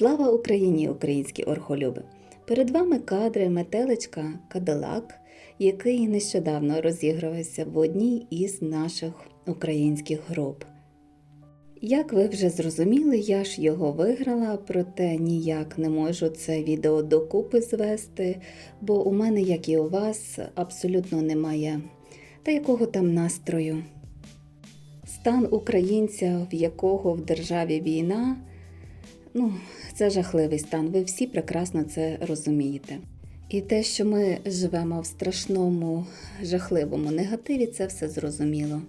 Слава Україні, українські орхолюби! Перед вами кадри метеличка Кадилак, який нещодавно розігрувався в одній із наших українських груп. Як ви вже зрозуміли, я ж його виграла, проте ніяк не можу це відео докупи звести, бо у мене, як і у вас, абсолютно немає та якого там настрою. Стан українця, в якого в державі війна, ну, це жахливий стан. Ви всі прекрасно це розумієте. І те, що ми живемо в страшному, жахливому негативі, це все зрозуміло.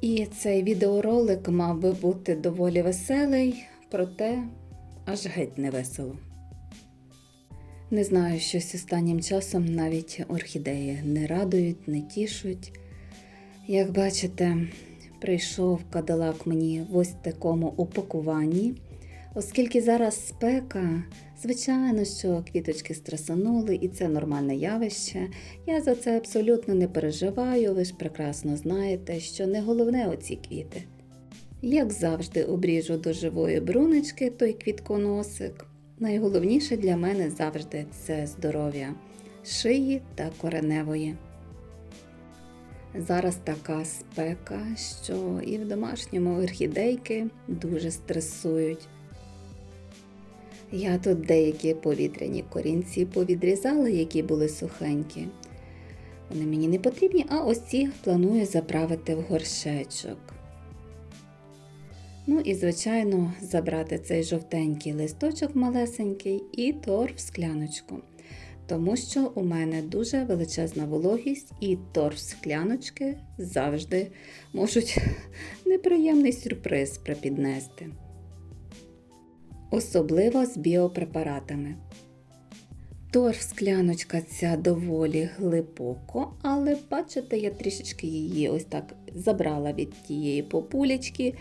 І цей відеоролик мав би бути доволі веселий, проте аж геть не весело. Не знаю, щось останнім часом навіть орхідеї не радують, не тішуть. Як бачите, прийшов кадилак мені в ось такому упакуванні. Оскільки зараз спека, звичайно, що квіточки стресанули, і це нормальне явище. Я за це абсолютно не переживаю, ви ж прекрасно знаєте, що не головне оці квіти. Як завжди, обріжу до живої брунечки той квітконосик. Найголовніше для мене завжди це здоров'я шиї та кореневої. Зараз така спека, що і в домашньому орхідейки дуже стресують. Я тут деякі повітряні корінці повідрізала, які були сухенькі. Вони мені не потрібні, а ось ці планую заправити в горшечок. Ну і, звичайно, забрати цей жовтенький листочок малесенький і торф скляночку. Тому що у мене дуже величезна вологість, і торф скляночки завжди можуть неприємний сюрприз припіднести особливо з біопрепаратами. Торф скляночка ця доволі глибоко, але бачите, я трішечки її ось так забрала від тієї популечки.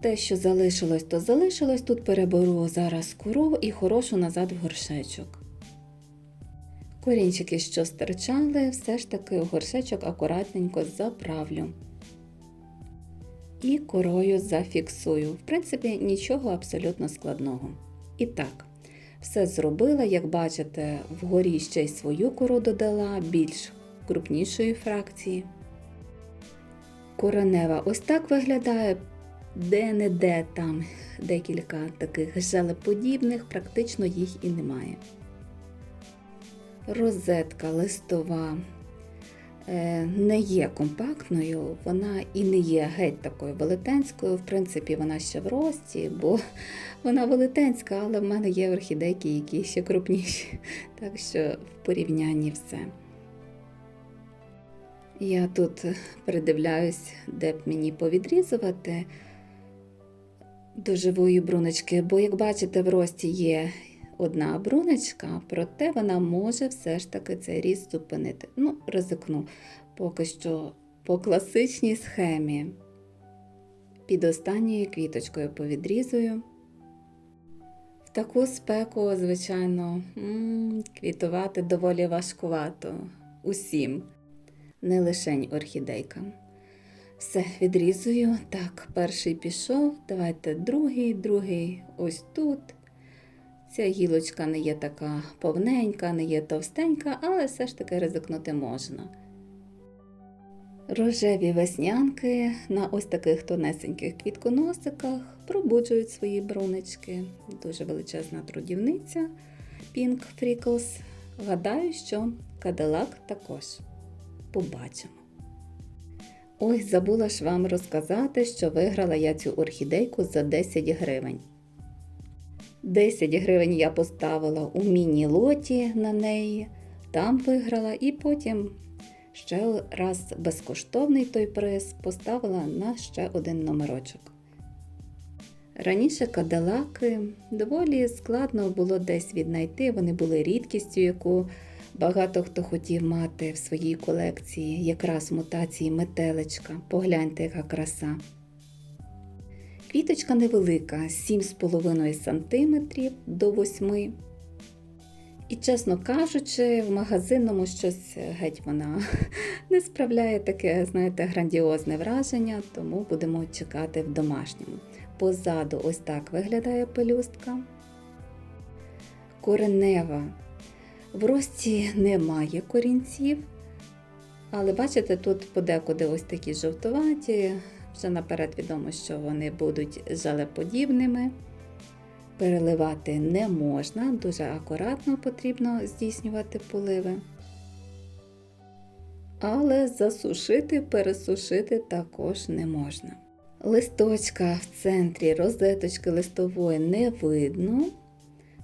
Те, що залишилось, то залишилось. Тут переберу зараз кору і хорошу назад в горшечок. Корінчики, що стирчали, все ж таки в горшечок акуратненько заправлю і корою зафіксую. В принципі, нічого абсолютно складного. І так, все зробила, як бачите, вгорі ще й свою кору додала, більш крупнішої фракції. Коронева ось так виглядає. Де-не-де там декілька таких желеподібних, практично їх і немає. Розетка листова не є компактною, вона і не є геть такою велетенською. В принципі, вона ще в рості, бо вона велетенська, але в мене є орхідейки, які ще крупніші. Так що в порівнянні все. Я тут придивляюсь, де б мені повідрізувати до живої бруночки, бо, як бачите, в рості є одна бруночка, проте вона може все ж таки цей ріст зупинити. Ну, ризикну. Поки що по класичній схемі. Під останньою квіточкою повідрізую. В таку спеку, звичайно, квітувати доволі важкувато усім, не лишень орхідейкам. Все, відрізую. Так, перший пішов. Давайте другий, другий ось тут. Ця гілочка не є така повненька, не є товстенька, але все ж таки ризикнути можна. Рожеві веснянки на ось таких тонесеньких квітконосиках пробуджують свої брунечки. Дуже величезна трудівниця Pink Freckles. Гадаю, що кадилак також. Побачимо. Ой, забула ж вам розказати, що виграла я цю орхідейку за 10 гривень. 10 гривень я поставила у міні-лоті на неї, там виграла, і потім ще раз безкоштовний той приз поставила на ще один номерочок. Раніше кадалаки доволі складно було десь віднайти, вони були рідкістю, яку багато хто хотів мати в своїй колекції, якраз мутації метелечка. Погляньте, яка краса. Квіточка невелика, 7,5 см до 8 І, чесно кажучи, в магазинному щось геть вона не справляє таке, знаєте, грандіозне враження, тому будемо чекати в домашньому. позаду ось так виглядає пелюстка. Коренева. В рості немає корінців, але бачите, тут подекуди ось такі жовтуваті. Вже наперед відомо, що вони будуть жалеподібними. Переливати не можна, дуже акуратно потрібно здійснювати поливи. Але засушити, пересушити також не можна. Листочка в центрі розеточки листової не видно.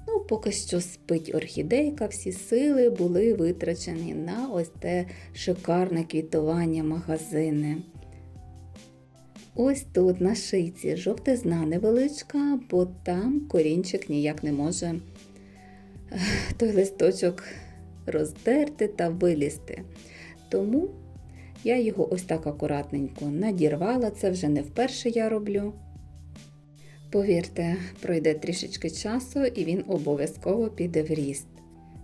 Ну, поки що спить орхідейка, всі сили були витрачені на ось те шикарне квітування магазини. Ось тут на шийці жовтизна невеличка, бо там корінчик ніяк не може той листочок роздерти та вилізти. Тому я його ось так акуратненько надірвала, це вже не вперше я роблю. Повірте, пройде трішечки часу і він обов'язково піде в ріст.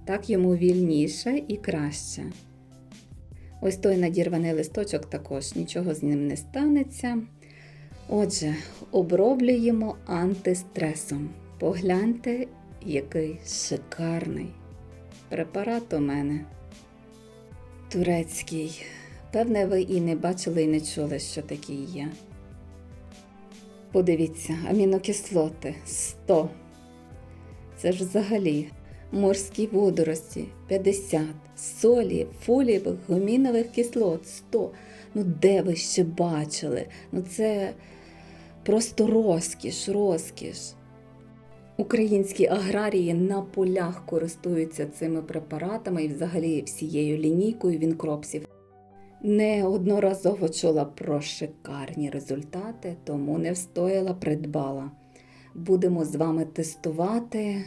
Так йому вільніше і краще. Ось той надірваний листочок також нічого з ним не станеться. Отже, оброблюємо антистресом. Погляньте, який шикарний препарат у мене. Турецький. Певне, ви і не бачили, і не чули, що такий є. Подивіться, амінокислоти 100. Це ж взагалі морські водорості 50, солі, фолієвих, гомінових кислот 100. Ну де ви ще бачили? Ну це просто розкіш, розкіш. Українські аграрії на полях користуються цими препаратами і взагалі всією лінійкою вінкропсів. Неодноразово чула про шикарні результати, тому не встояла, придбала. Будемо з вами тестувати.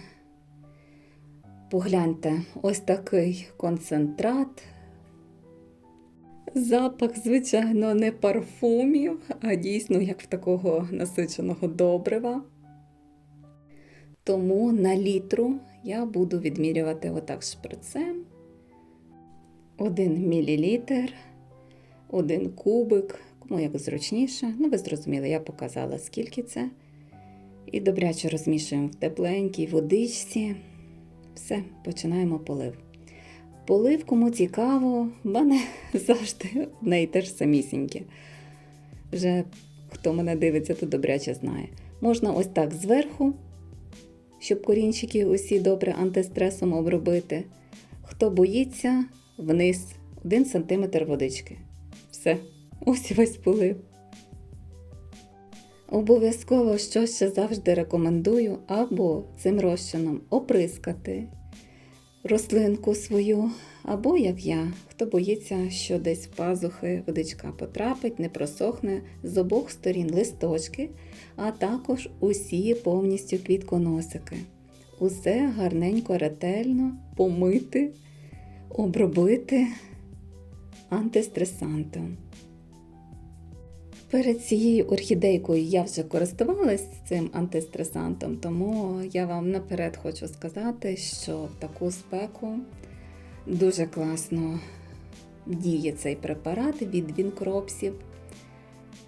Погляньте, ось такий концентрат. Запах, звичайно, не парфумів, а дійсно як в такого насиченого добрива. Тому на літру я буду відмірювати отак шприцем. 1 мл, 1 кубик, кому як зручніше. Ну, ви зрозуміли, я показала, скільки це. І добряче розмішуємо в тепленькій водичці. Все, починаємо полив. Полив, кому цікаво, в мене завжди одне і те ж самісіньке. Вже хто мене дивиться, то добряче знає. Можна ось так зверху, щоб корінчики усі добре антистресом обробити. Хто боїться, вниз 1 см водички. Все, ось весь полив. Обов'язково що ще завжди рекомендую або цим розчином оприскати рослинку свою, або як я, хто боїться, що десь в пазухи водичка потрапить, не просохне з обох сторін листочки, а також усі повністю квітконосики. Усе гарненько, ретельно помити, обробити антистресантом. Перед цією орхідейкою я вже користувалась цим антистресантом, тому я вам наперед хочу сказати, що в таку спеку дуже класно діє цей препарат від Вінкропсів.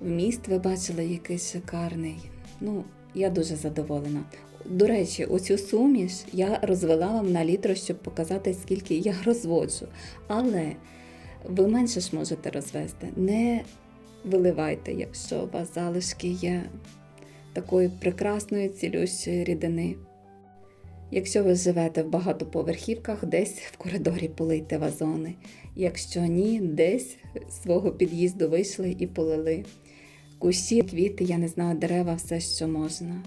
Вміст ви бачили, який шикарний. Ну, я дуже задоволена. До речі, оцю суміш я розвела вам на літро, щоб показати, скільки я розводжу. Але ви менше ж можете розвести. Не виливайте, якщо у вас залишки є такої прекрасної цілющої рідини. Якщо ви живете в багатоповерхівках, десь в коридорі полийте вазони. Якщо ні, десь з свого під'їзду вийшли і полили. Кущі, квіти, я не знаю, дерева, все, що можна.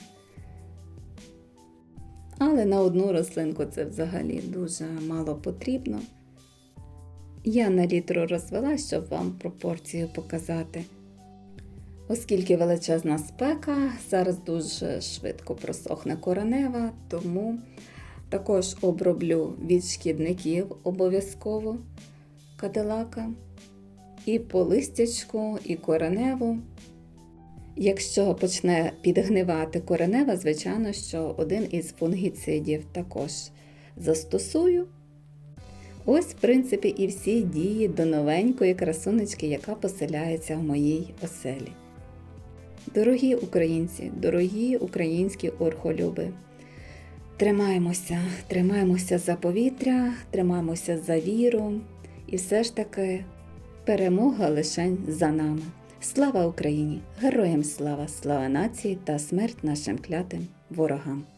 Але на одну рослинку це взагалі дуже мало потрібно. Я на літру розвела, щоб вам пропорцію показати. Оскільки величезна спека, зараз дуже швидко просохне коренева, тому також оброблю від шкідників обов'язково кадилака і по листячку, і кореневу. Якщо почне підгнивати коренева, звичайно, що один із фунгіцидів також застосую. Ось, в принципі, і всі дії до новенької красунечки, яка поселяється в моїй оселі. Дорогі українці, дорогі українські орхолюби. Тримаємося, тримаємося за повітря, тримаємося за віру, і все ж таки перемога лишень за нами. Слава Україні! Героям слава, слава нації та смерть нашим клятим ворогам!